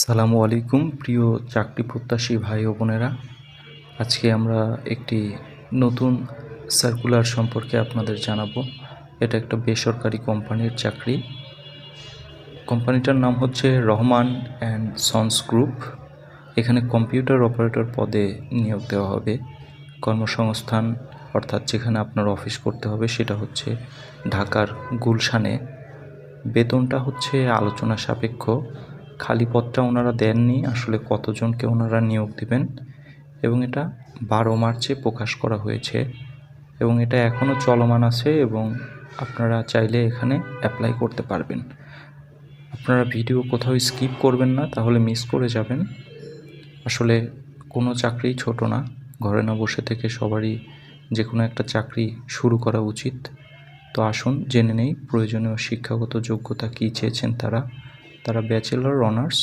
সালামু আলাইকুম, প্রিয় চাকরি প্রত্যাশী ভাই ও বোনেরা। আজকে আমরা একটি নতুন সার্কুলার সম্পর্কে আপনাদের জানাব। এটা একটা বেসরকারি কোম্পানির চাকরি। কোম্পানিটার নাম হচ্ছে রহমান অ্যান্ড সন্স গ্রুপ। এখানে কম্পিউটার অপারেটর পদে নিয়োগ দেওয়া হবে। কর্মসংস্থান অর্থাৎ যেখানে আপনার অফিস করতে হবে সেটা হচ্ছে ঢাকার গুলশানে। বেতনটা হচ্ছে আলোচনা সাপেক্ষ। খালি পদটা ওনারা দেননি, আসলে কতজনকে ওনারা নিয়োগ দিবেন, এবং এটা বারো মার্চে প্রকাশ করা হয়েছে, এবং এটা এখনও চলমান আছে, এবং আপনারা চাইলে এখানে অ্যাপ্লাই করতে পারবেন। আপনারা ভিডিও কোথাও স্কিপ করবেন না, তাহলে মিস করে যাবেন। আসলে কোনো চাকরি ছোট না, ঘরে না বসে থেকে সবারই যে কোনো একটা চাকরি শুরু করা উচিত। তো আসুন, জেনে নেই, প্রয়োজনীয় শিক্ষাগত যোগ্যতা কী চেয়েছেন তারা তারা ব্যাচেলর, অনার্স,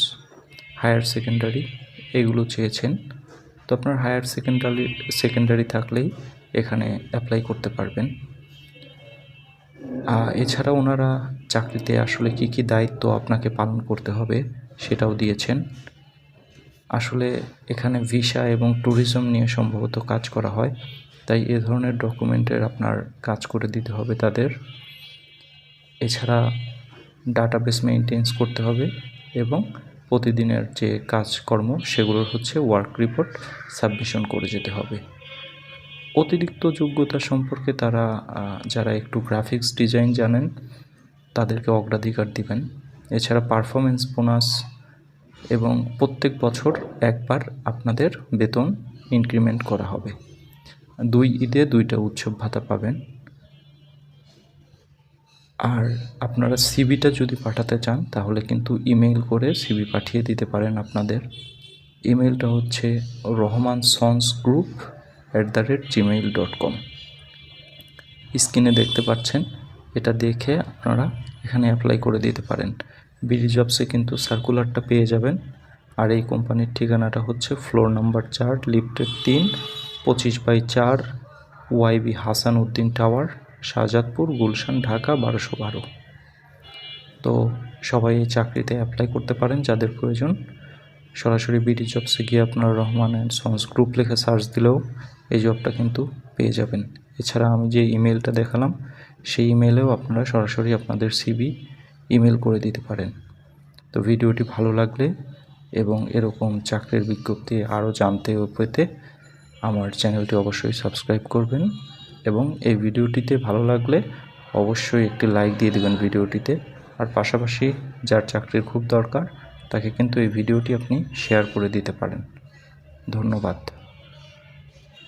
হায়ার সেকেন্ডারি এগুলো চেয়েছেন। তো আপনার হায়ার সেকেন্ডারি সেকেন্ডারি থাকলেই এখানে অ্যাপ্লাই করতে পারবেন। এছাড়া ওনারা চাকরিতে আসলে কি কি দায়িত্ব আপনাকে পালন করতে হবে সেটাও দিয়েছেন। আসলে এখানে ভিসা এবং ট্যুরিজম নিয়ে সম্ভবত কাজ করা হয়, তাই এ ধরনের ডকুমেন্টের আপনার কাজ করে দিতে হবে তাদের। এছাড়া ডাটাবেস মেনটেন্স করতে হবে এবং প্রতিদিনের যে কাজকর্ম সেগুলোর হচ্ছে ওয়ার্ক রিপোর্ট সাবমিশন করে যেতে হবে। অতিরিক্ত যোগ্যতা সম্পর্কে তারা যারা একটু গ্রাফিক্স ডিজাইন জানেন, তাদেরকে অগ্রাধিকার দিবেন। এছাড়া পারফরমেন্স বোনাস এবং প্রত্যেক বছর একবার আপনাদের বেতন ইনক্রিমেন্ট করা হবে। দুই ঈদে দুইটা উৎসব ভাতা পাবেন। আর আপনারা সিবিটা যদি পাঠাতে চান, তাহলে কিন্তু ইমেল করে সিবি পাঠিয়ে দিতে পারেন আপনাদের। ইমেলটা হচ্ছে Rahman sons group at the rate Gmail dot com স্ক্রিনে দেখতে পাচ্ছেন, এটা দেখে আপনারা এখানে অ্যাপ্লাই করে দিতে পারেন। বিডি জবসে কিন্তু সার্কুলারটা পেয়ে যাবেন। আর এই কোম্পানির ঠিকানাটা হচ্ছে ফ্লোর নাম্বার চার লিফটের তিন, পঁচিশ বাই চার ওয়াইবি হাসান উদ্দিন টাওয়ার শাহজাদপুর, গুলশান, ঢাকা, বারোশো বারো। তো সবাই এই চাকরিতে অ্যাপ্লাই করতে পারেন যাদের প্রয়োজন। সরাসরি বিডি জবসে গিয়ে আপনার রহমান অ্যান্ড সন্স গ্রুপ লিখে সার্চ দিলেও এই জবটা কিন্তু পেয়ে যাবেন। এছাড়া আমি যে ইমেলটা দেখালাম, সেই ইমেলেও আপনারা সরাসরি আপনাদের সিবি ইমেল করে দিতে পারেন। তো ভিডিওটি ভালো লাগলে এবং এরকম চাকরির বিজ্ঞপ্তি আরও জানতে ও পেতে আমার চ্যানেলটি অবশ্যই সাবস্ক্রাইব করবেন। এবং এই ভিডিওটিতে ভালো লাগলে অবশ্যই একটি লাইক দিয়ে দেবেন ভিডিওটিতে। আর পাশাপাশি যার চাকরির খুব দরকার, তাকে কিন্তু এই ভিডিওটি আপনি শেয়ার করে দিতে পারেন। ধন্যবাদ।